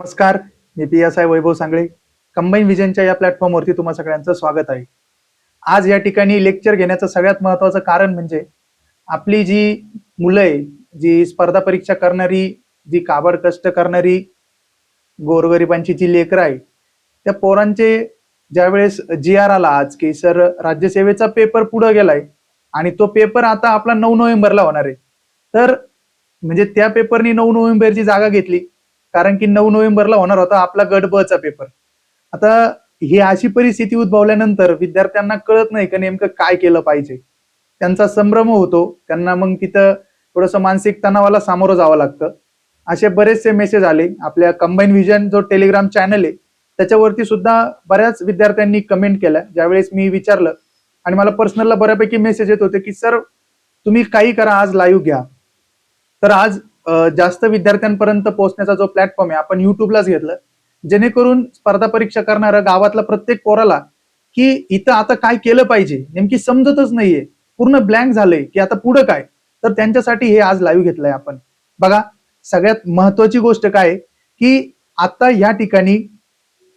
नमस्कार मी P S I Vaibhav Sangale. Combine विजनच्या या प्लॅटफॉर्मवरती तुम्हा सगळ्यांचं स्वागत आहे. आज या ठिकाणी लेक्चर घेण्याचं सगळ्यात महत्वाचं कारण म्हणजे आपली जी मुलं आहे जी स्पर्धा परीक्षा करणारी जी काबड कष्ट करणारी गोरगरिबांची जी लेकरं आहे त्या पोरांचे ज्यावेळेस जी आर आला आज की सर राज्यसेवेचा पेपर पुढे गेलाय आणि तो पेपर आता आपला नऊ नोव्हेंबरला होणार आहे. तर म्हणजे त्या पेपरनी नऊ नोव्हेंबरची जागा घेतली. कारण की नऊ नोव्हेंबरला होणार होता आपला गट ब चा पेपर आता ही अशी परिस्थिती उद्भवल्यानंतर विद्यार्थ्यांना कळत नाही का नेमकं काय केलं पाहिजे. त्यांचा संभ्रम होतो त्यांना मग तिथं थोडंसं मानसिक तणावाला सामोरं जावं लागतं. असे बरेचसे मेसेज आले. आपल्या कंबाईन व्हिजन जो टेलिग्राम चॅनल आहे त्याच्यावरती सुद्धा बऱ्याच विद्यार्थ्यांनी कमेंट केल्या. ज्यावेळेस मी विचारलं आणि मला पर्सनलला बऱ्यापैकी मेसेज येत होते की सर तुम्ही काही करा आज लाईव्ह घ्या. तर आज जास्त विद्यार्थ्यांपर्यंत पोहोचण्याचा जो प्लॅटफॉर्म आहे आपण युट्यूबलाच घेतलं. जेणेकरून स्पर्धा परीक्षा करणाऱ्या गावातला प्रत्येक पोराला की इथं आता काय केलं पाहिजे नेमकी समजतच नाहीये. पूर्ण ब्लँक झालंय की आता पुढं काय? तर त्यांच्यासाठी हे आज लाईव्ह घेतलंय आपण. बघा सगळ्यात महत्वाची गोष्ट काय आहे, की आता या ठिकाणी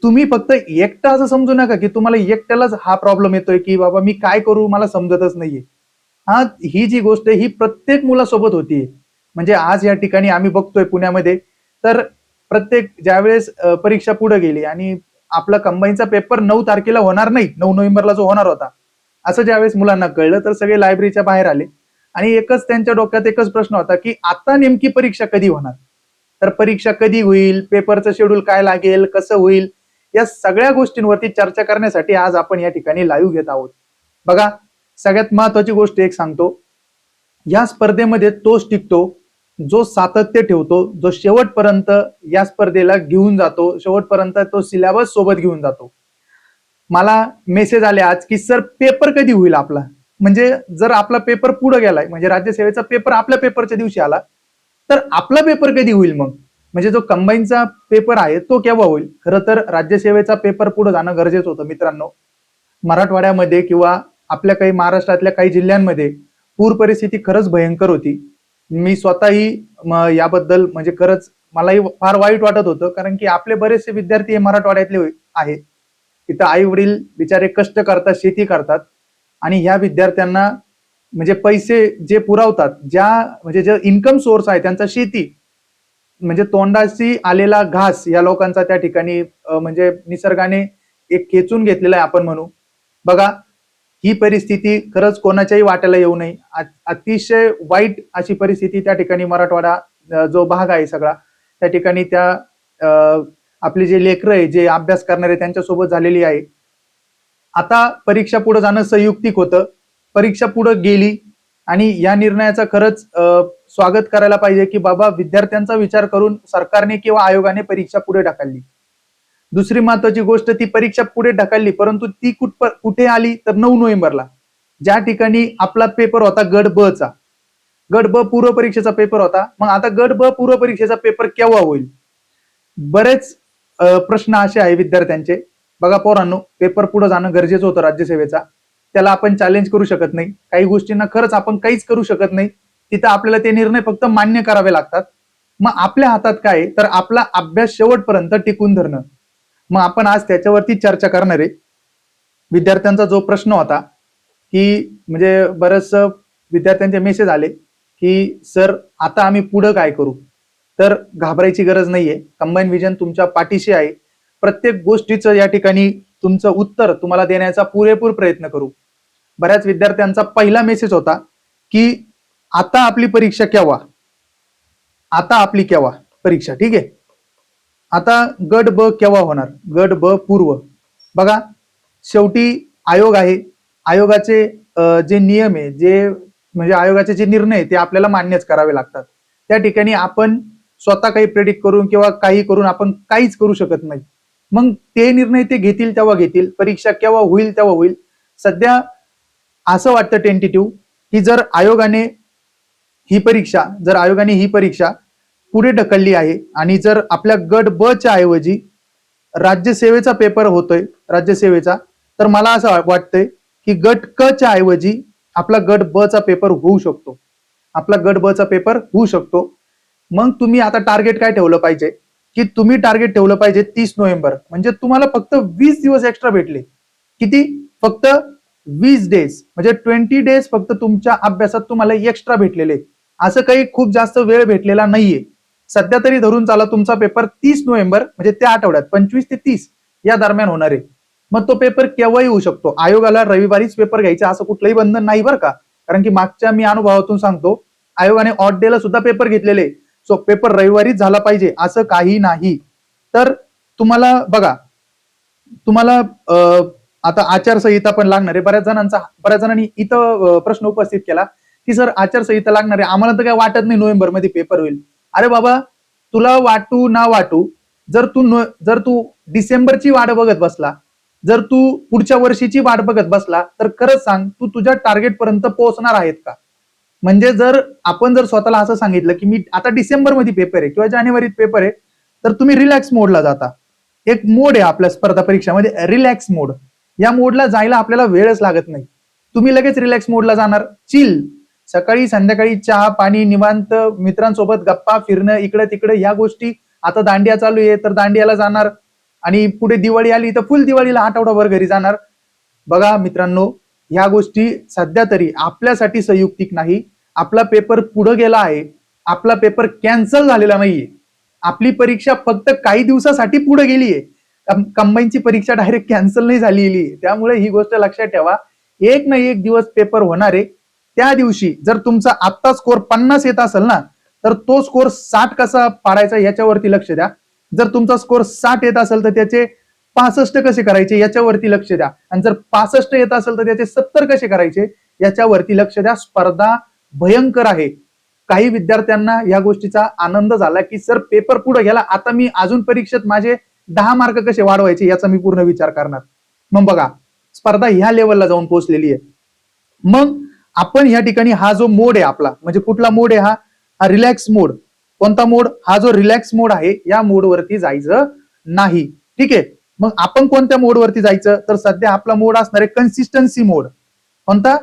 तुम्ही फक्त एकटा असं समजू नका की तुम्हाला एकट्यालाच हा प्रॉब्लेम येतोय की बाबा मी काय करू मला समजतच नाहीये. हा ही जी गोष्ट आहे ही प्रत्येक मुलासोबत होतीये. म्हणजे आज या ठिकाणी आम्ही बघतोय पुण्यामध्ये. तर प्रत्येक ज्यावेळेस परीक्षा पुढे गेली आणि आपला कंबाईनचा पेपर नऊ तारखेला होणार नाही नऊ नोव्हेंबरला जो होणार होता असं ज्यावेळेस मुलांना कळलं तर सगळे लायब्ररीच्या बाहेर आले. आणि एकच त्यांच्या डोक्यात एकच प्रश्न होता की आता नेमकी परीक्षा कधी होणार? तर परीक्षा कधी होईल? पेपरचं शेड्यूल काय लागेल? कसं होईल? या सगळ्या गोष्टींवरती चर्चा करण्यासाठी आज आपण या ठिकाणी लाईव्ह घेत आहोत. बघा सगळ्यात महत्वाची गोष्ट एक सांगतो. या स्पर्धेमध्ये तोच टिकतो जो सातत्य ठेवतो जो शेवटपर्यंत या स्पर्धेला घेऊन जातो शेवटपर्यंत तो सिलेबस सोबत घेऊन जातो. मला मेसेज आले आज की सर पेपर कधी होईल आपला? म्हणजे जर आपला पेपर पुढे गेलाय म्हणजे राज्यसेवेचा पेपर आपल्या पेपरच्या दिवशी आला तर आपला पेपर कधी होईल मग? म्हणजे जो कंबाईनचा पेपर आहे तो केव्हा होईल? खरं तर राज्यसेवेचा पेपर पुढे जाणं गरजेचं होतं मित्रांनो. मराठवाड्यामध्ये किंवा आपल्या काही महाराष्ट्रातल्या काही जिल्ह्यांमध्ये पूर परिस्थिती खरंच भयंकर होती. मी स्वतःही याबद्दल म्हणजे खरंच मलाही फार वाईट वाटत होतं कारण की आपले बरेचसे विद्यार्थी हे मराठवाड्यातले आहेत. तिथं आई वडील बिचारे कष्ट करतात शेती करतात. आणि ह्या विद्यार्थ्यांना म्हणजे पैसे जे पुरवतात ज्या म्हणजे जे इन्कम सोर्स आहे त्यांचा शेती म्हणजे तोंडाशी आलेला घास या लोकांचा त्या ठिकाणी म्हणजे निसर्गाने एक खेचून घेतलेला आहे आपण म्हणू. बघा ही परिस्थिती खरंच कोणाच्याही वाट्याला येऊ नये. अतिशय वाईट अशी परिस्थिती त्या ठिकाणी मराठवाडा जो भाग आहे सगळा त्या ठिकाणी त्या आपले जे लेकरं आहे जे अभ्यास करणारे त्यांच्यासोबत झालेली आहे. आता परीक्षा पुढे जाणं संयुक्तिक होतं. परीक्षा पुढे गेली आणि या निर्णयाचा खरंच स्वागत करायला पाहिजे की बाबा विद्यार्थ्यांचा विचार करून सरकारने किंवा आयोगाने परीक्षा पुढे ढकलली. दुसरी महत्वाची गोष्ट ती परीक्षा पुढे ढकलली परंतु ती कुठ कुठे आली तर नऊ नोव्हेंबरला. ज्या ठिकाणी आपला पेपर होता गट ब चा. गट ब पूर्व परीक्षेचा पेपर होता. मग आता गट ब पूर्व परीक्षेचा पेपर केव्हा होईल? बरेच प्रश्न असे आहे विद्यार्थ्यांचे. बघा पोरांनो पेपर पुढे जाणं गरजेचं होतं राज्यसेवेचा त्याला आपण चॅलेंज करू शकत नाही. काही गोष्टींना खरंच आपण काहीच करू शकत नाही. तिथं आपल्याला ते निर्णय फक्त मान्य करावे लागतात. मग आपल्या हातात काय आहे? तर आपला अभ्यास शेवटपर्यंत टिकून धरणं. मग आपण आज त्याच्यावरती चर्चा करणार आहे. विद्यार्थ्यांचा जो प्रश्न होता की म्हणजे बरंच विद्यार्थ्यांचे मेसेज आले की सर आता आम्ही पुढं काय करू? तर घाबरायची गरज नाहीये. कंबाईन विजन तुमच्या पाठीशी आहे. प्रत्येक गोष्टीचं या ठिकाणी तुमचं उत्तर तुम्हाला देण्याचा पुरेपूर प्रयत्न करू. बऱ्याच विद्यार्थ्यांचा पहिला मेसेज होता की आता आपली परीक्षा केव्हा? आता आपली केव्हा परीक्षा? ठीक आहे? आता गट ब केव्हा होणार? गट ब पूर्व. बघा शेवटी आयोग आहे. आयोगाचे जे नियम आहे जे म्हणजे आयोगाचे जे निर्णय ते आपल्याला मान्यच करावे लागतात. त्या ठिकाणी आपण स्वतः काही प्रेडिक्ट करून किंवा काही करून आपण काहीच करू शकत नाही. मग ते निर्णय ते घेतील तेव्हा घेतील परीक्षा केव्हा होईल तेव्हा होईल. सध्या असं वाटतं टेंटेटिव्ह की जर आयोगाने ही परीक्षा जर आयोगाने ही परीक्षा पुढे ढकलली आहे. आणि जर आपल्या गट ब च्या ऐवजी राज्यसेवेचा पेपर होतोय राज्यसेवेचा तर मला असं वाटतंय की गट क च्या ऐवजी आपला गट ब चा पेपर होऊ शकतो. आपला गट ब चा पेपर होऊ शकतो. मग तुम्ही आता टार्गेट काय ठेवलं पाहिजे? की तुम्ही टार्गेट ठेवलं पाहिजे तीस नोव्हेंबर. म्हणजे तुम्हाला फक्त वीस दिवस एक्स्ट्रा भेटले. किती? फक्त वीस डेज म्हणजे ट्वेंटी डेज फक्त तुमच्या अभ्यासात तुम्हाला एक्स्ट्रा भेटलेले. असं काही खूप जास्त वेळ भेटलेला नाहीये. सध्या तरी धरून चाला तुमचा पेपर तीस नोव्हेंबर म्हणजे त्या आठवड्यात पंचवीस ते तीस या दरम्यान होणार आहे. मग तो पेपर केव्हाही होऊ शकतो? आयोगाला रविवारीच पेपर घ्यायचा असं कुठलंही बंधन नाही बरं का? कारण की मागच्या मी अनुभवातून सांगतो आयोगाने ऑट डेला सुद्धा पेपर घेतलेले सो पेपर रविवारीच झाला पाहिजे असं काही नाही. तर तुम्हाला बघा तुम्हाला आता आचारसंहिता पण लागणार आहे. बऱ्याच जणांचा बऱ्याच जणांनी इथं प्रश्न उपस्थित केला की सर आचारसंहिता लागणार आहे. आम्हाला तर काय वाटत नाही नोव्हेंबरमध्ये पेपर होईल. अरे बाबा तुला वाटू ना वाटू जर तू जर तू डिसेंबरची वाट बघत बसला जर तू पुढच्या वर्षीची वाट बघत बसला तर खरंच सांग तू तुझ्या टार्गेट पर्यंत पोहोचणार आहेत का? म्हणजे जर आपण जर स्वतःला असं सांगितलं की मी आता डिसेंबरमध्ये पेपर आहे किंवा जानेवारीत पेपर आहे तर तुम्ही रिलॅक्स मोडला जाता. एक मोड आहे आपल्या स्पर्धा परीक्षामध्ये रिलॅक्स मोड या मोडला जायला आपल्याला वेळच लागत नाही. तुम्ही लगेच रिलॅक्स मोडला जाणार. चिल सकाळी संध्याकाळी चहा पाणी निवांत मित्रांसोबत गप्पा फिरणं इकडं तिकडं ह्या गोष्टी. आता दांडिया चालू आहे तर दांडियाला जाणार. आणि पुढे दिवाळी आली तर फुल दिवाळीला आठवडाभर घरी जाणार. बघा मित्रांनो ह्या गोष्टी सध्या तरी आपल्यासाठी संयुक्तिक नाही. आपला पेपर पुढे गेला आहे. आपला पेपर कॅन्सल झालेला नाहीये. आपली परीक्षा फक्त काही दिवसासाठी पुढे गेली आहे. कंबाईनची परीक्षा डायरेक्ट कॅन्सल नाही झालेली. आहे. त्यामुळे ही गोष्ट लक्षात ठेवा. एक ना एक दिवस पेपर होणार आहे. त्या दिवशी जर तुमचा आत्ता स्कोर पन्नास येत असेल ना तर तो स्कोर साठ कसा पाडायचा याच्यावरती लक्ष द्या. जर तुमचा स्कोर साठ येत असेल तर त्याचे पासष्ट कसे करायचे याच्यावरती लक्ष द्या. आणि जर पासष्ट येत असेल तर त्याचे सत्तर कसे करायचे याच्यावरती लक्ष द्या. स्पर्धा भयंकर आहे. काही विद्यार्थ्यांना या गोष्टीचा आनंद झाला की सर पेपर पुढे गेला आता मी अजून परीक्षेत माझे दहा मार्क कसे वाढवायचे याचा मी पूर्ण विचार करणार. मग बघा स्पर्धा ह्या लेवलला जाऊन पोहोचलेली आहे. मग आपण या ठिकाणी हा जो मोड आहे आपला म्हणजे कुठला मोड आहे हा? हा रिलॅक्स मोड कोणता मोड? हा जो रिलॅक्स मोड आहे या मोडवरती जायचं नाही. ठीक आहे? मग आपण कोणत्या मोडवरती जायचं? तर सध्या आपला मोड असणार आहे कन्सिस्टन्सी मोड कोणता?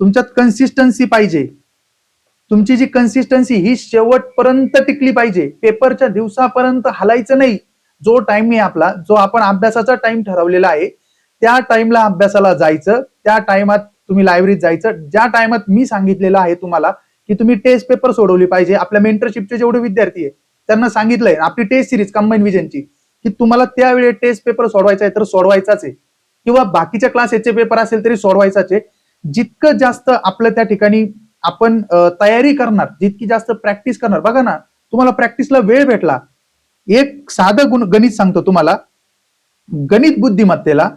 तुमच्यात कन्सिस्टन्सी पाहिजे. तुमची जी कन्सिस्टन्सी ही शेवटपर्यंत टिकली पाहिजे. पेपरच्या दिवसापर्यंत हलायचं नाही. जो टाइम आहे आपला जो आपण अभ्यासाचा टाइम ठरवलेला आहे त्या टाइमला अभ्यासाला जायचं. त्या टाइमात तुम्ही लायब्ररीत जायचं. ज्या टायमात मी सांगितलेलं आहे तुम्हाला की तुम्ही टेस्ट पेपर सोडवली पाहिजे. आपल्या मेंटरशिपचे जेवढे विद्यार्थी आहे त्यांना सांगितलंय. आपली टेस्ट सिरीज कंबाईन विजनची की तुम्हाला त्यावेळी टेस्ट पेपर सोडवायचा आहे तर सोडवायचाच आहे. किंवा बाकीच्या क्लास याचे पेपर असेल तरी सोडवायचाच आहे. जितकं जास्त आपलं त्या ठिकाणी आपण तयारी करणार जितकी जास्त प्रॅक्टिस करणार. बघा ना तुम्हाला प्रॅक्टिसला वेळ भेटला. एक साधं गुण गणित सांगतो तुम्हाला. गणित बुद्धिमत्तेला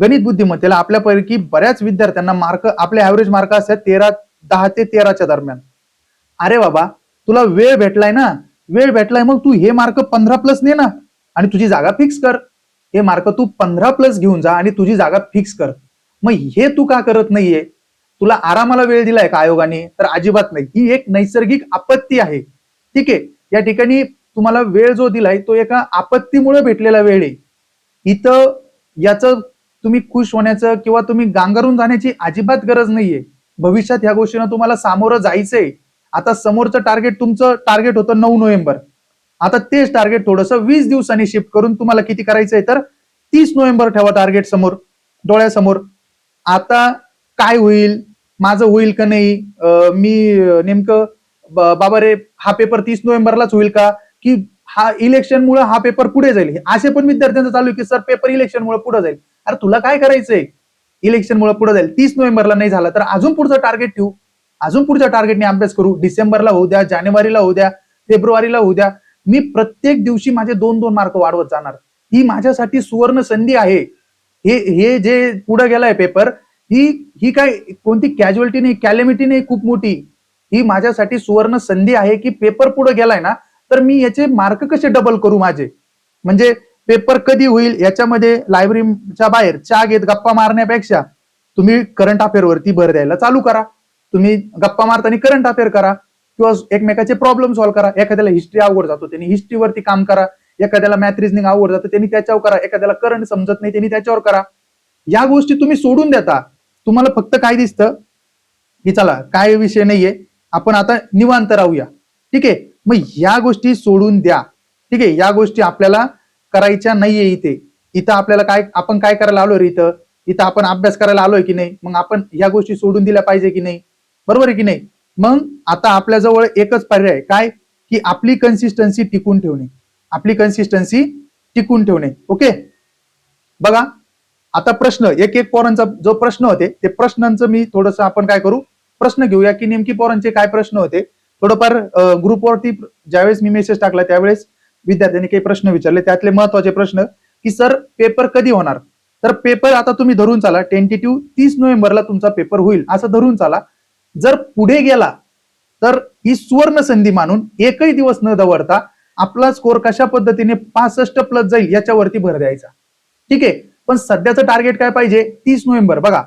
गणित बुद्धिमत्तेला आपल्यापैकी बऱ्याच विद्यार्थ्यांना मार्क आपले ऍव्हरेज मार्क असतात तेरा दहा ते तेराच्या दरम्यान. अरे बाबा तुला वेळ भेटलाय ना? वेळ भेटलाय मग तू हे मार्क पंधरा प्लस ने ना. आणि तुझी जागा फिक्स कर. हे मार्क तू पंधरा प्लस घेऊन जा आणि तुझी जागा फिक्स कर. मग हे तू का करत नाहीये? तुला आरामाला वेळ दिलाय का आयोगाने? तर अजिबात नाही. ही एक नैसर्गिक आपत्ती आहे. ठीक आहे? या ठिकाणी तुम्हाला वेळ जो दिलाय तो एका आपत्तीमुळे भेटलेला वेळ आहे. इथं याचं तुम्ही खुश होण्याचं किंवा तुम्ही गांगरून जाण्याची अजिबात गरज नाहीये. भविष्यात ह्या गोष्टीनं तुम्हाला सामोरं जायचंय. आता समोरचं टार्गेट तुमचं टार्गेट होतं नऊ नोव्हेंबर. आता तेच टार्गेट थोडंसं वीस दिवसांनी शिफ्ट करून तुम्हाला किती करायचंय तर तीस नोव्हेंबर ठेवा टार्गेट समोर डोळ्यासमोर. आता काय होईल? माझं होईल का नाही? मी नेमकं बाबा रे हा पेपर तीस नोव्हेंबरलाच होईल का? की हा इलेक्शन मुळे हा पेपर पुढे जाईल. असे पण विद्यार्थ्यांचं चालू आहे की सर पेपर इलेक्शन मुळे पुढे जाईल. अरे तुला काय करायचंय? इलेक्शन मुळे पुढे जाईल. तीस नोव्हेंबरला नाही झाला तर अजून पुढचं टार्गेट ठेवू. अजून पुढच्या टार्गेटने अभ्यास करू. डिसेंबरला होऊ द्या जानेवारीला होऊ द्या फेब्रुवारीला होऊ द्या. मी प्रत्येक दिवशी माझे दोन दोन मार्क वाढवत जाणार. ही माझ्यासाठी सुवर्ण संधी आहे. हे हे जे पुढे गेलाय पेपर ही ही काय कोणती कॅज्युअलिटी नाही कॅलेमिटी नाही खूप मोठी. ही माझ्यासाठी सुवर्ण संधी आहे की पेपर पुढे गेलाय ना तर मी याचे मार्क कसे डबल करू माझे? म्हणजे पेपर कधी होईल याच्यामध्ये लायब्ररीच्या बाहेर चहा घेत गप्पा मारण्यापेक्षा तुम्ही करंट अफेअर वरती भर द्यायला चालू करा. तुम्ही गप्पा मारताना करंट अफेअर करा किंवा एकमेकाचे प्रॉब्लेम सॉल्व्ह करा. एखाद्याला हिस्ट्री आवड जातो त्यांनी हिस्ट्रीवरती काम करा. एखाद्याला मॅथ रिजनिंग आवड जातं त्यांनी त्याच्यावर करा. एखाद्याला करंट समजत नाही त्यांनी त्याच्यावर करा. या गोष्टी तुम्ही सोडून देता. तुम्हाला फक्त काय दिसतं? की चला काय विषय नाहीये. आपण आता निवांत राहूया. ठीक आहे? मग या गोष्टी सोडून द्या. ठीक आहे? या गोष्टी आपल्याला करायच्या नाहीये इथे. इथं आपल्याला काय आपण काय करायला आलोय इथं? इथं आपण अभ्यास करायला आलोय की नाही? मग आपण या गोष्टी सोडून दिल्या पाहिजे की नाही? बरोबर आहे की नाही? मग आता आपल्या जवळ एकच पर्याय काय? की आपली कन्सिस्टन्सी टिकून ठेवणे. आपली कन्सिस्टन्सी टिकून ठेवणे. ओके? बघा. आता प्रश्न एक एक पोरांचा जो प्रश्न होते ते प्रश्नांचं मी थोडस आपण काय करू? प्रश्न घेऊया की नेमकी पोरांचे काय प्रश्न होते? थोडंफार ग्रुपवरती ज्यावेळेस मी मेसेज टाकला त्यावेळेस विद्यार्थ्यांनी काही प्रश्न विचारले. त्यातले महत्त्वाचे प्रश्न की सर पेपर कधी होणार? तर पेपर आता तुम्ही धरून चाला. टेंटेटिव्ह तीस नोव्हेंबरला तुमचा पेपर होईल असं धरून चाला. जर पुढे गेला तर ही सुवर्ण संधी मानून एकही दिवस न दवडता आपला स्कोर कशा पद्धतीने पासष्ट प्लस जाईल याच्यावरती भर द्यायचा. ठीक आहे? पण सध्याचं टार्गेट काय पाहिजे? तीस नोव्हेंबर. बघा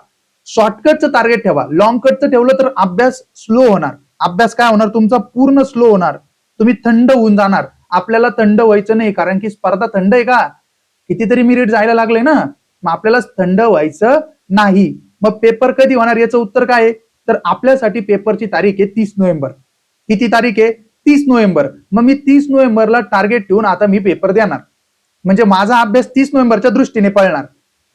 शॉर्टकटचं टार्गेट ठेवा. लॉंग कटचं ठेवलं तर अभ्यास स्लो होणार. अभ्यास काय होणार? तुमचा पूर्ण स्लो होणार. तुम्ही थंड होऊन जाणार. आपल्याला थंड व्हायचं नाही कारण की स्पर्धा थंड आहे का? कितीतरी मिनिट जायला लागले ना मग आपल्याला थंड व्हायचं नाही. मग पेपर कधी होणार? याचं उत्तर काय आहे? तर आपल्यासाठी पेपरची तारीख आहे तीस नोव्हेंबर. किती तारीख आहे? तीस नोव्हेंबर. मग मी तीस नोव्हेंबरला टार्गेट ठेवून आता मी पेपर देणार. म्हणजे माझा अभ्यास तीस नोव्हेंबरच्या दृष्टीने पळणार.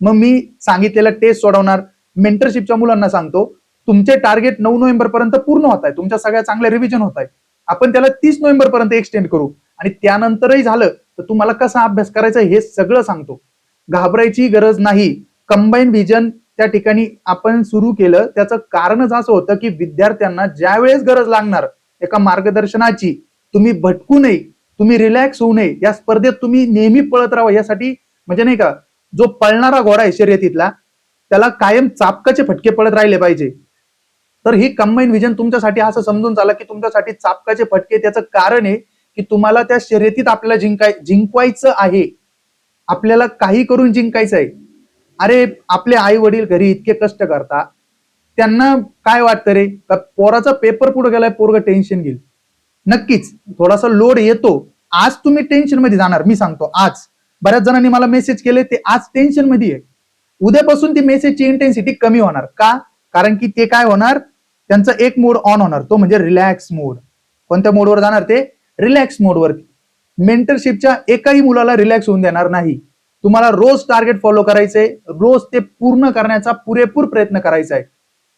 मग मी सांगितलेला टेस्ट सोडवणार. मेंटरशिपच्या मुलांना सांगतो तुमचे टार्गेट नऊ नोव्हेंबर पर्यंत पूर्ण होत आहे. तुमच्या सगळ्या चांगल्या रिव्हिजन होत आहे. आपण त्याला तीस नोव्हेंबर पर्यंत एक्सटेंड करू. आणि त्यानंतरही झालं तर तुम्हाला कसा अभ्यास करायचा हे सगळं सांगतो. घाबरायची गरज नाही. कंबाईन व्हिजन त्या ठिकाणी आपण सुरू केलं. त्याचं कारणच असं होतं की विद्यार्थ्यांना ज्या वेळेस गरज लागणार एका मार्गदर्शनाची तुम्ही भटकू नये तुम्ही रिलॅक्स होऊ नये या स्पर्धेत तुम्ही नेहमी पळत राहा यासाठी म्हणजे नाही का जो पळणारा घोडा आहे शर्यतीतला त्याला कायम चापकाचे फटके पडत राहिले पाहिजे. तर ही कंबाईन व्हिजन तुमच्यासाठी असं समजून चाला की तुमच्यासाठी चापकाचे फटके त्याचं कारण आहे की तुम्हाला त्या शर्यतीत आपल्याला जिंकाय जिंकवायचं आहे. आपल्याला काही करून जिंकायचं आहे. अरे आपले आई वडील घरी इतके कष्ट करता त्यांना काय वाटतं रे? का पोराचा पेपर पुढे गेलाय पोरग टेन्शन घेईल. नक्कीच थोडासा लोड येतो. आज तुम्ही टेन्शनमध्ये जाणार मी सांगतो आज. बऱ्याच जणांनी मला मेसेज केले ते आज टेन्शनमध्ये आहे. उद्यापासून ती मेसेजची इंटेन्सिटी कमी होणार. का? कारण की ते काय होणार? त्यांचा एक मोड ऑन होणार. तो म्हणजे रिलॅक्स मोड कोणत्या मोडवर जाणार ते? रिलॅक्स मोडवरती मेंटरशिपच्या एकाही मुलाला रिलॅक्स होऊन देणार नाही. तुम्हाला रोज टार्गेट फॉलो करायचंय. रोज ते पूर्ण करण्याचा पुरेपूर प्रयत्न करायचा आहे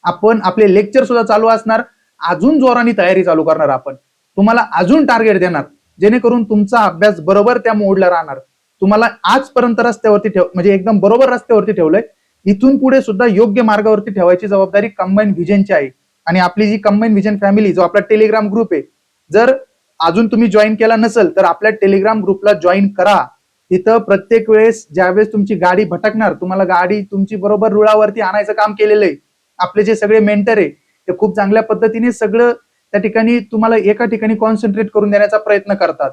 आपण आपले लेक्चर सुद्धा चालू असणार. अजून जोराने तयारी चालू करणार आपण. तुम्हाला अजून टार्गेट देणार. जेणेकरून तुमचा अभ्यास बरोबर त्या मोडला राहणार. तुम्हाला आजपर्यंत रस्त्यावरती ठेव म्हणजे एकदम बरोबर रस्त्यावरती ठेवलंय. इथून पुढे सुद्धा योग्य मार्गावरती ठेवायची जबाबदारी कंबाईन व्हिजनची आहे. आणि आपली जी कंबाईन व्हिजन फॅमिली जो आपला टेलिग्राम ग्रुप आहे जर अजून तुम्ही जॉईन केला नसेल तर आपल्या टेलिग्राम ग्रुपला जॉईन करा. तिथं प्रत्येक वेळेस ज्यावेळेस तुमची गाडी भटकणार तुम्हाला गाडी तुमची बरोबर रुळावरती आणायचं काम केलेलं आहे. आपले जे सगळे मेंटर आहे ते खूप चांगल्या पद्धतीने सगळं त्या ठिकाणी तुम्हाला एका ठिकाणी कॉन्सन्ट्रेट करून देण्याचा प्रयत्न करतात.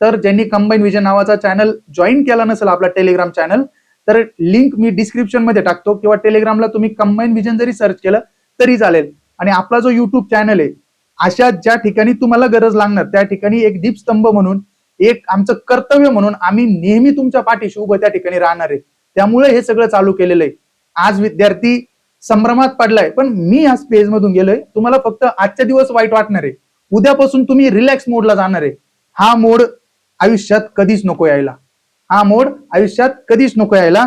तर ज्यांनी कंबाईन विजन नावाचा चॅनल जॉईन केला नसेल आपला टेलिग्राम चॅनल तर लिंक मी डिस्क्रिप्शनमध्ये टाकतो. किंवा टेलिग्रामला तुम्ही कंबाईन विजन जरी सर्च केलं तरी चालेल. आणि आपला जो युट्यूब चॅनल आहे अशा ज्या ठिकाणी तुम्हाला गरज लागणार त्या ठिकाणी एक दीपस्तंभ म्हणून एक आमचं कर्तव्य म्हणून आम्ही नेहमी तुमच्या पाठीशी उभं त्या ठिकाणी राहणार आहे. त्यामुळे हे सगळं चालू केलेलं आहे. आज विद्यार्थी संभ्रमात पडलाय पण मी या स्पेज मधून गेलोय. तुम्हाला फक्त आजच्या दिवस वाईट वाटणार आहे. उद्यापासून तुम्ही रिलॅक्स मोडला जाणार आहे. हा मोड आयुष्यात कधीच नको यायला. हा मोड आयुष्यात कधीच नको यायला.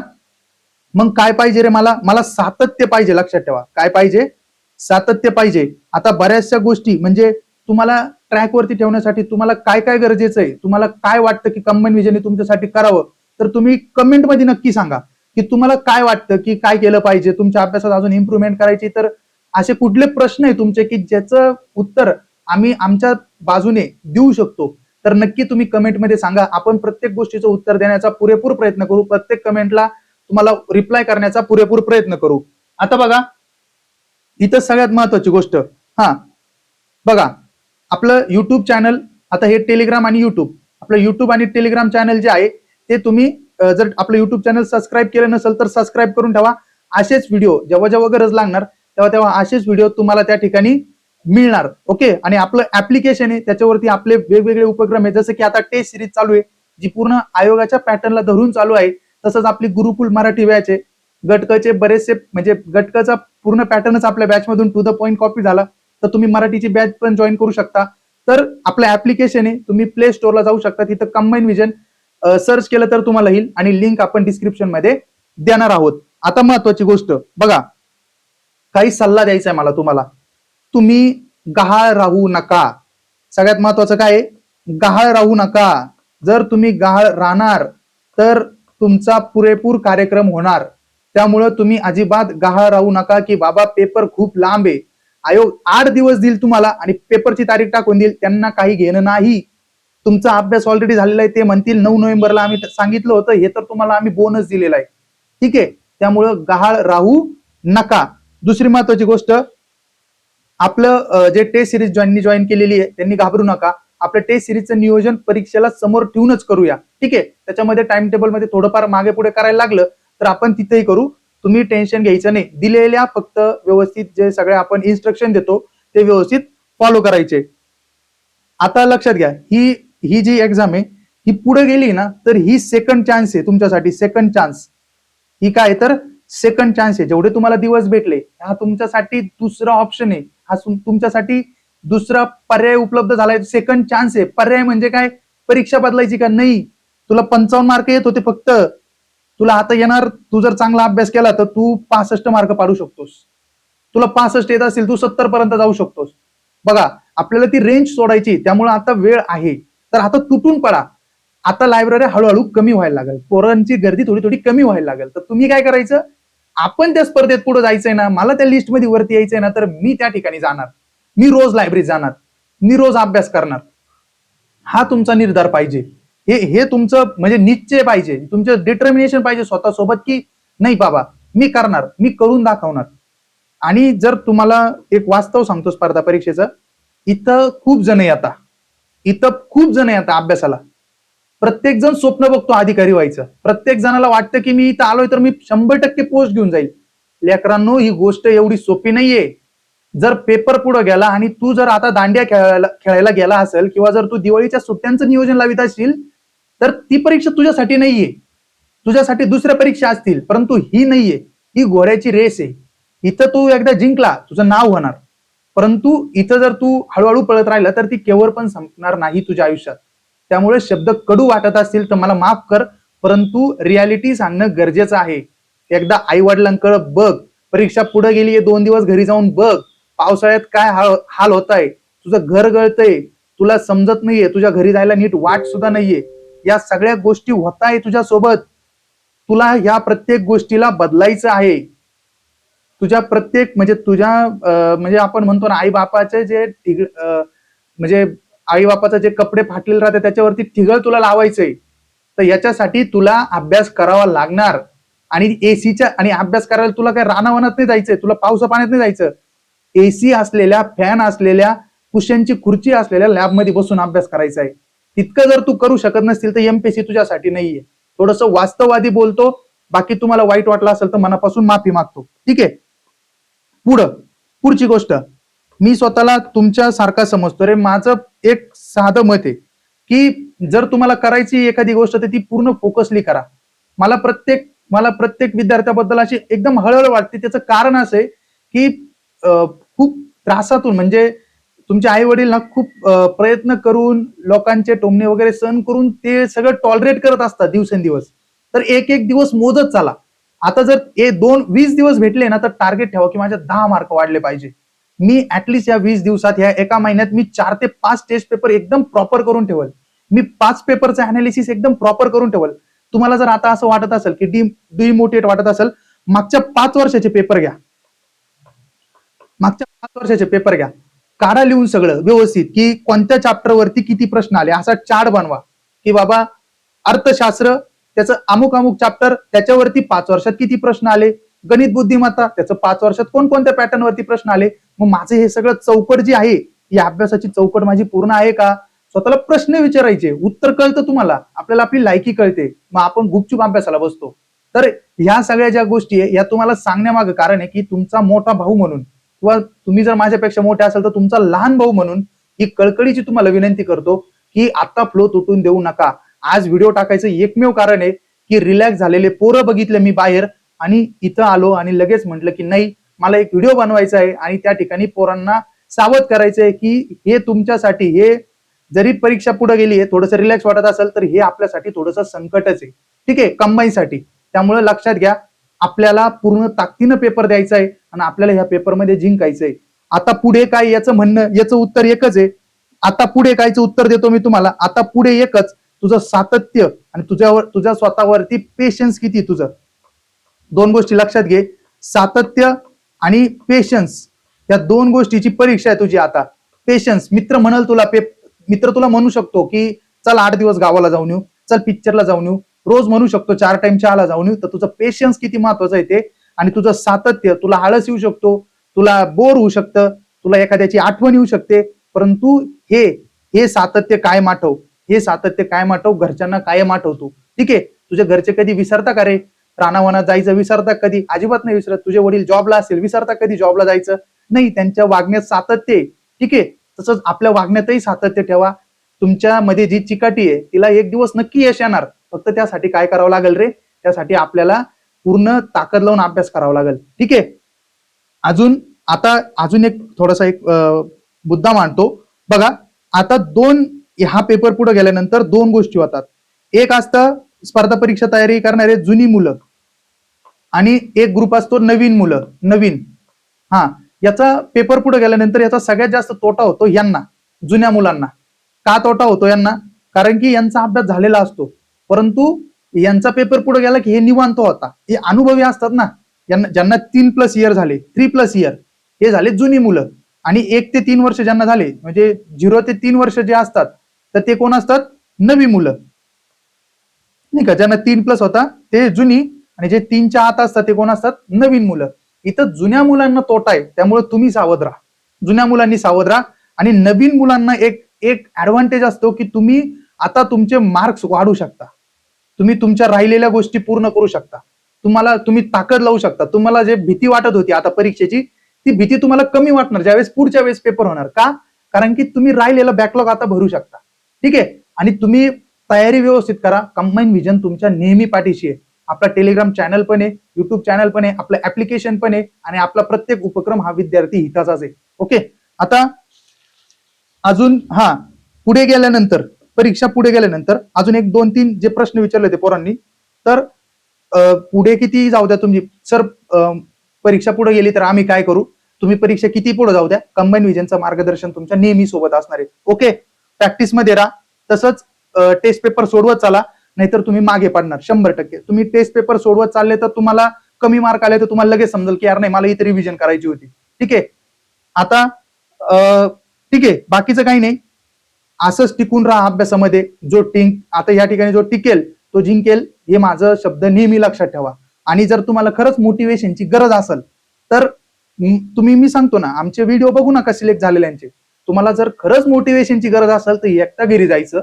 मग काय पाहिजे रे मला? मला सातत्य पाहिजे लक्षात ठेवा. काय पाहिजे? सातत्य पाहिजे. आता बऱ्याचशा गोष्टी म्हणजे तुम्हाला ट्रॅक वरती ठेवण्यासाठी तुम्हाला काय काय गरजेचं आहे तुम्हाला काय वाटतं की कंबाईन विजनने तुमच्यासाठी करावं तर तुम्ही कमेंटमध्ये नक्की सांगा. की तुम्हाला काय वाटतं की काय केलं पाहिजे तुमच्या अभ्यासात अजून इम्प्रुव्हमेंट करायची तर असे कुठले प्रश्न आहे तुमचे की ज्याचं उत्तर आम्ही आमच्या बाजूने देऊ शकतो. तर नक्की तुम्ही कमेंटमध्ये सांगा. आपण प्रत्येक गोष्टीचं उत्तर देण्याचा पुरेपूर प्रयत्न करू. प्रत्येक कमेंटला तुम्हाला रिप्लाय करण्याचा पुरेपूर प्रयत्न करू. आता बघा इथं सगळ्यात महत्वाची गोष्ट. हा. बघा आपलं युट्यूब चॅनल आता हे टेलिग्राम आणि युट्यूब आपलं युट्यूब आणि टेलिग्राम चॅनल जे आहे ते तुम्ही जर आपलं युट्यूब चॅनल सबस्क्राईब केलं नसेल तर सबस्क्राईब करून ठेवा. असेच व्हिडिओ जेव्हा जेव्हा गरज लागणार तेव्हा तेव्हा असेच व्हिडिओ तुम्हाला त्या ठिकाणी मिळणार. ओके? आणि आपलं ऍप्लिकेशन आहे त्याच्यावरती आपले वेगवेगळे उपक्रम आहे जसं की आता टेस्ट सिरीज चालू आहे जी पूर्ण आयोगाच्या पॅटर्नला धरून चालू आहे तसंच आपली गुरुकुल मराठी बॅच गटकचे बरेचसे म्हणजे गटकचा पूर्ण पॅटर्नच आपल्या बॅच मधून टू द पॉईंट कॉपी झाला तर तुम्ही मराठीची बॅच पण जॉईन करू शकता. तर आपलं ऍप्लिकेशन आहे तुम्ही प्ले स्टोअरला जाऊ शकता तिथं कंबाईन विजन सर्च केलं तर तुम्हाला येईल आणि लिंक आपण डिस्क्रिप्शनमध्ये देणार आहोत. आता महत्वाची गोष्ट बघा काही सल्ला द्यायचा आहे मला तुम्हाला. तुम्ही गहाळ राहू नका. सगळ्यात महत्वाचं काय आहे? गहाळ राहू नका. जर तुम्ही गहाळ राहणार तर तुमचा पुरेपूर कार्यक्रम होणार. त्यामुळं तुम्ही अजिबात गहाळ राहू नका की बाबा पेपर खूप लांब आहे. आयोग आठ दिवस देईल तुम्हाला आणि पेपरची तारीख टाकून देईल. त्यांना काही घेणं नाही. तुमचा अभ्यास ऑलरेडी झालेला आहे ते म्हणतील नऊ नोव्हेंबरला आम्ही सांगितलं होतं हे तर तुम्हाला आम्ही बोनस दिलेला आहे. ठीक आहे? त्यामुळं गहाळ राहू नका. दुसरी महत्वाची गोष्ट आपलं जे टेस्ट सिरीज ज्यांनी जॉईन केलेली आहे त्यांनी घाबरू नका. आपलं टेस्ट सिरीजचं नियोजन परीक्षेला समोर ठेवूनच करूया. ठीक आहे? त्याच्यामध्ये टाइम टेबलमध्ये थोडंफार मागे पुढे करायला लागलं तर आपण तिथेही करू. तुम्ही टेन्शन घ्यायचं नाही. दिलेल्या फक्त व्यवस्थित जे सगळे आपण इन्स्ट्रक्शन देतो ते व्यवस्थित फॉलो करायचे. आता लक्षात घ्या ही ही जी एक्झाम आहे ही पुढे गेली ना तर ही सेकंड चान्स आहे तुमच्यासाठी. सेकंड चान्स ही काय तर सेकंड चान्स आहे. जेवढे तुम्हाला दिवस भेटले हा तुमच्यासाठी दुसरा ऑप्शन आहे. हा तुमच्यासाठी दुसरा पर्याय उपलब्ध झालाय. सेकंड चान्स आहे. पर्याय म्हणजे काय? परीक्षा बदलायची का? नाही. तुला पंचावन्न मार्क येत होते फक्त. तुला आता येणार तू जर चांगला अभ्यास केला तर तू पासष्ट मार्क पाडू शकतोस. तुला पासष्ट येत असेल तू सत्तर पर्यंत जाऊ शकतोस. बघा आपल्याला ती रेंज सोडायची त्यामुळे आता वेळ आहे. तर आता तुटून पडा. आता लायब्ररी हळूहळू कमी व्हायला लागेल. पोरांची गर्दी थोडी थोडी कमी व्हायला लागेल. तर तुम्ही काय करायचं? आपण त्या स्पर्धेत पुढे जायचंय ना मला त्या लिस्टमध्ये वरती यायचंय ना तर मी त्या ठिकाणी जाणार. मी रोज लायब्ररीत जाणार. मी रोज अभ्यास करणार. हा तुमचा निर्धार पाहिजे. हे हे तुमचं म्हणजे निश्चय पाहिजे. तुमचं डिटर्मिनेशन पाहिजे स्वतःसोबत की नाही बाबा मी करणार मी करून दाखवणार. आणि जर तुम्हाला एक वास्तव सांगतो स्पर्धा परीक्षेचं इथं खूप जण येतात इथं खूप जण येतात अभ्यासाला. प्रत्येक जण स्वप्न बघतो अधिकारी व्हायचं. प्रत्येक जणाला वाटतं की मी इथं आलोय तर मी शंभर टक्के पोस्ट घेऊन जाईल. लेकरांनो ही गोष्ट एवढी सोपी नाहीये. जर पेपर पुढे गेला आणि तू जर आता दांड्या खेळायला खेळायला गेला असेल किंवा जर तू दिवाळीच्या सुट्ट्यांचं नियोजन लावित असशील तर ती परीक्षा तुझ्यासाठी नाहीये. तुझ्यासाठी दुसऱ्या परीक्षा असतील परंतु ही नाहीये. ही घोड्याची रेस आहे. इथं तू एकदा जिंकला तुझं नाव होणार. परंतु इथं जर तू हळूहळू पळत राहिला तर ती केवळ पण संपणार नाही तुझ्या आयुष्यात. त्यामुळे शब्द कडू वाटत असतील तर मला माफ कर. परंतु रियालिटी सांगणं गरजेचं आहे. एकदा आई वडिलांकडे बघ. परीक्षा पुढे गेली दोन दिवस घरी जाऊन बघ. पावसाळ्यात काय हाल हाल होत आहे तुझं घर गळतंय. तुला समजत नाहीये तुझ्या घरी जायला नीट वाट सुद्धा नाहीये. या सगळ्या गोष्टी होत आहे तुझ्या सोबत तुला ह्या प्रत्येक गोष्टीला बदलायचं आहे. तुझ्या प्रत्येक म्हणजे तुझ्या म्हणजे आपण म्हणतो ना आई बापाचे जे म्हणजे आई बापाचे जे कपडे फाटलेले राहते त्याच्यावरती ठिगळ तुला लावायचंय. तर याच्यासाठी तुला अभ्यास करावा लागणार. आणि एसीच्या आणि अभ्यास करायला तुला काय रानावनात नाही जायचंय तुला पावसा पाण्यात नाही जायचं. एसी असलेल्या फॅन असलेल्या कुशनची खुर्ची असलेल्या लॅबमध्ये बसून अभ्यास करायचा आहे तितकं जर तू करू शकत नसतील तर एमपीसी तुझ्यासाठी नाहीये. थोडस वास्तववादी बोलतो बाकी तुम्हाला वाईट वाटलं असेल तर मनापासून माफी मागतो. ठीक आहे? पुढं पुढची गोष्ट. मी स्वतःला तुमच्या सारखा समजतो. रे माझं एक साधं मत आहे की जर तुम्हाला करायची एखादी गोष्ट तर ती पूर्ण फोकसली करा. मला प्रत्येक मला प्रत्येक विद्यार्थ्याबद्दल अशी एकदम हळहळ वाटते. त्याचं कारण असं आहे की खूप त्रासातून म्हणजे तुमचे आई वडील ना खूप प्रयत्न करून लोकांचे टोमणे वगैरे सहन करून ते सगळं टॉलरेट करत असतात दिवसेंदिवस. तर एक एक दिवस मोजत चाला. आता जर हे दोन वीस दिवस भेटले ना तर टार्गेट ठेवा की माझ्या दहा मार्क वाढले पाहिजे. मी ऍटलिस्ट या वीस दिवसात या एका महिन्यात मी चार ते पाच टेस्ट पेपर एकदम प्रॉपर करून ठेवल. मी पाच पेपरचं अनालिसिस एकदम प्रॉपर करून ठेवल. तुम्हाला जर आता असं वाटत असेल की डी डिमोटिवेट वाटत असेल मागच्या पाच वर्षाचे पेपर घ्या. मागच्या पाच वर्षाचे पेपर घ्या. काढा लिहून सगळं व्यवस्थित की कोणत्या चॅप्टर वरती किती प्रश्न आले असा चार्ट बनवा. की बाबा अर्थशास्त्र त्याचं अमुक अमुक चॅप्टर त्याच्यावरती पाच वर्षात किती प्रश्न आले? गणित बुद्धिमत्ता त्याचं पाच वर्षात कोणकोणत्या पॅटर्न वरती प्रश्न आले? मग माझे हे सगळं चौकट जी आहे ही अभ्यासाची चौकट माझी पूर्ण आहे का? स्वतःला प्रश्न विचारायचे उत्तर कळतं तुम्हाला. आपल्याला आपली लायकी कळते. मग आपण गुपचूप अभ्यासाला बसतो. तर ह्या सगळ्या ज्या गोष्टी आहे या तुम्हाला सांगण्यामागं कारण आहे की तुमचा मोठा भाऊ म्हणून किंवा तुम्ही जर माझ्यापेक्षा मोठे असाल तर तुमचा लहान भाऊ म्हणून ही कळकळीची तुम्हाला विनंती करतो की आता फ्लो तुटून देऊ नका. आज व्हिडिओ टाकायचं एकमेव कारण आहे की रिलॅक्स झालेले पोरं बघितले मी बाहेर आणि इथं आलो आणि लगेच म्हटलं की नाही मला एक व्हिडिओ बनवायचा आहे आणि त्या ठिकाणी पोरांना सावध करायचंय की हे तुमच्यासाठी हे जरी परीक्षा पुढे गेली आहे थोडंसं रिलॅक्स वाटत असेल तर हे आपल्यासाठी थोडंसं संकटच आहे. ठीक आहे कंबाईनसाठी त्यामुळे लक्षात घ्या आपल्याला पूर्ण ताकदीनं पेपर द्यायचा आहे. आणि आपल्याला ह्या पेपरमध्ये जिंकायचंय. आता पुढे काय याचं म्हणणं याचं उत्तर एकच आहे. आता पुढे कायचं उत्तर देतो मी तुम्हाला? आता पुढे एकच तुझं सातत्य आणि तुझ्यावर तुझ्या स्वतःवरती पेशन्स किती तुझं? दोन गोष्टी लक्षात घे. सातत्य आणि पेशन्स या दोन गोष्टीची परीक्षा आहे तुझी आता. पेशन्स मित्र म्हणाल तुला पे मित्र तुला म्हणू शकतो की चल आठ दिवस गावाला जाऊन येऊ चल पिक्चरला जाऊन येऊ. रोज म्हणू शकतो चार टाइम चहाला जाऊन येऊ. तर तुझं पेशन्स किती महत्वाचं आहे ते? आणि तुझं सातत्य तुला आळस येऊ शकतो तुला बोर होऊ शकतं तुला एखाद्याची आठवण येऊ शकते. परंतु हे हे सातत्य काय माठव हे सातत्य काय माठव घरच्यांना कायम आठवतो. ठीक आहे? तुझे घरचे कधी विसरता का रे? रानावनात जायचं विसरता कधी? अजिबात नाही विसरत. तुझे वडील जॉबला असेल विसरता कधी जॉबला जायचं? नाही त्यांच्या वागण्यात सातत्य आहे. ठीक आहे? तसंच आपल्या वागण्यातही सातत्य ठेवा. तुमच्यामध्ये जी चिकाटी आहे तिला एक दिवस नक्की यश येणार. फक्त त्यासाठी काय करावं लागेल रे? त्यासाठी आपल्याला पूर्ण ताकद लावून अभ्यास करावा लागेल. ठीक आहे? अजून आता अजून एक थोडासा एक मुद्दा मांडतो. बघा आता दोन हा पेपर पुढे गेल्यानंतर दोन गोष्टी होतात. एक असतं स्पर्धा परीक्षा तयारी करणारे जुनी मुलं. आणि एक ग्रुप असतो नवीन मुलं नवीन. हा याचा पेपर पुढे गेल्यानंतर याचा सगळ्यात जास्त तोटा होतो यांना जुन्या मुलांना. का तोटा होतो यांना? कारण की यांचा अभ्यास झालेला असतो. परंतु यांचा पेपर पुढे गेला की हे निवांत होता. हे अनुभवी असतात ना. यांना ज्यांना तीन प्लस इयर झाले थ्री प्लस इयर हे झाले जुनी मुलं. आणि एक ते तीन वर्ष ज्यांना झाले म्हणजे झिरो ते तीन वर्ष जे असतात तर ते कोण असतात? नवी मुलं. नाही का? ज्यांना तीन प्लस होता ते जुनी आणि जे तीनच्या आत असतात ते कोण असतात? नवीन मुलं. इथं जुन्या मुलांना तोटा आहे त्यामुळे तुम्ही सावध राहा. जुन्या मुलांनी सावध राहा आणि नवीन मुलांना एक एक ऍडव्हान्टेज असतो की तुम्ही आता तुमचे मार्क्स वाढू शकता. तुम्ही तुमच्या राहिलेल्या गोष्टी पूर्ण करू शकता. तुम्हाला तुम्ही ताकद लावू शकता. तुम्हाला जे भीती वाटत होती आता परीक्षेची ती भीती तुम्हाला कमी वाटणार ज्यावेळेस पुढच्या वेळेस पेपर होणार. का? कारण की तुम्ही राहिलेला बॅकलॉग आता भरू शकता. ठीक आहे? आणि तुम्ही तयारी व्यवस्थित करा. कंबाईन व्हिजन तुमच्या नेहमी पाठीशी आहे. आपला टेलिग्राम चॅनल पण आहे युट्यूब चॅनल पण आहे आपलं ऍप्लिकेशन पण आहे आणि आपला प्रत्येक उपक्रम हा विद्यार्थी हिताचाच आहे. ओके आता अजून हा पुढे गेल्यानंतर परीक्षा पुढे गेल्यानंतर अजून एक दोन तीन जे प्रश्न विचारले होते पोरांनी तर पुढे किती जाऊ द्या तुम्ही? सर परीक्षा पुढे गेली तर आम्ही काय करू? तुम्ही परीक्षा किती पुढे जाऊ द्या? कंबाईन विजनचं मार्गदर्शन तुमच्या नेहमी सोबत असणार आहे. ओके? प्रॅक्टिसमध्ये राहा. तसंच टेस्ट पेपर सोडवत चाला. नाहीतर तुम्ही मागे पडणार. शंभर टक्के. तुम्ही टेस्ट पेपर सोडवत चालले तर तुम्हाला कमी मार्क आले तर तुम्हाला लगेच समजेल की यार नाही मला इथे रिव्हिजन करायची होती. ठीक? आहे आता ठीक? आहे बाकीचं काही नाही. असंच टिकून राहा अभ्यासामध्ये. जो टिंक आता या ठिकाणी जो टिकेल तो जिंकेल हे माझं शब्द नेहमी लक्षात ठेवा. आणि जर तुम्हाला खरंच मोटिवेशनची गरज असेल तर तुम्ही मी सांगतो ना आमचे व्हिडिओ बघू नका सिलेक्ट झालेल्यांचे. तुम्हाला जर खरंच मोटिवेशनची गरज असेल तर एकटा घरी जायचं.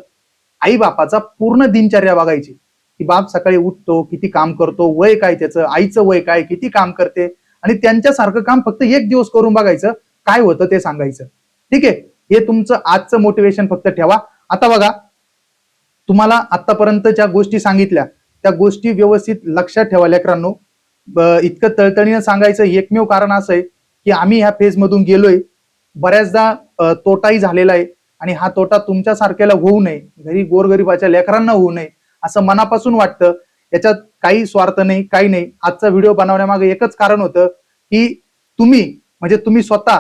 आई बापाचा पूर्ण दिनचर्या बघायची. की बाप सकाळी उठतो किती काम करतो वय काय त्याचं आईचं वय काय किती काम करते. आणि त्यांच्यासारखं काम फक्त एक दिवस करून बघायचं काय होतं ते सांगायचं. ठीक आहे? हे तुमचं आजचं मोटिवेशन फक्त ठेवा. आता बघा तुम्हाला आतापर्यंत ज्या गोष्टी सांगितल्या. त्या गोष्टी व्यवस्थित लक्षात ठेवा लेकरांनो. इतकं तळतळीनं सांगायचं एकमेव कारण असं आहे की आम्ही ह्या फेज मधून गेलोय. बऱ्याचदा तोटाही झालेला आहे आणि हा तोटा तुमच्या सारख्याला होऊ नये. घरी गोरगरिबाच्या लेकरांना होऊ नये असं मनापासून वाटतं. याच्यात काही स्वार्थ नाही काही नाही. आजचा व्हिडिओ बनवण्यामागे एकच कारण होतं की तुम्ही म्हणजे तुम्ही स्वतः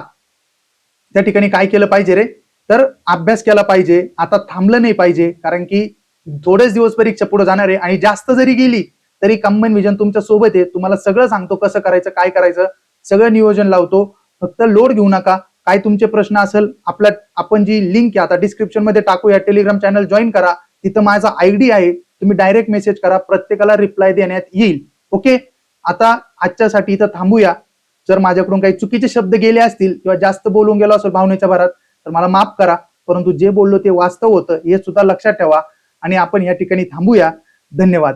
त्या ठिकाणी काय केलं पाहिजे रे? तर अभ्यास केला पाहिजे. आता थांबलं नाही पाहिजे. कारण की थोडेच दिवस परीक्षा पुढे जाणार आहे आणि जास्त जरी गेली तरी कंबाईन विजन तुमच्यासोबत आहे. तुम्हाला सगळं सांगतो कसं करायचं काय करायचं. सगळं नियोजन लावतो. फक्त लोड घेऊ नका. काय तुमचे प्रश्न असेल आपल्या आपण जी लिंक आहे आता डिस्क्रिप्शनमध्ये टाकू या टेलिग्राम चॅनल जॉईन करा. तिथं माझा आयडी आहे. तुम्ही डायरेक्ट मेसेज करा. प्रत्येकाला रिप्लाय देण्यात येईल. ओके आता आजच्यासाठी इथं थांबूया. जर माझ्याकडून काही चुकीचे शब्द गेले असतील किंवा जास्त बोलून गेलो असेल भावनेच्या भरात तर मला माफ करा. परंतु जे बोललो ते वास्तव होतं हे सुद्धा लक्षात ठेवा आणि आपण या ठिकाणी थांबूया. धन्यवाद.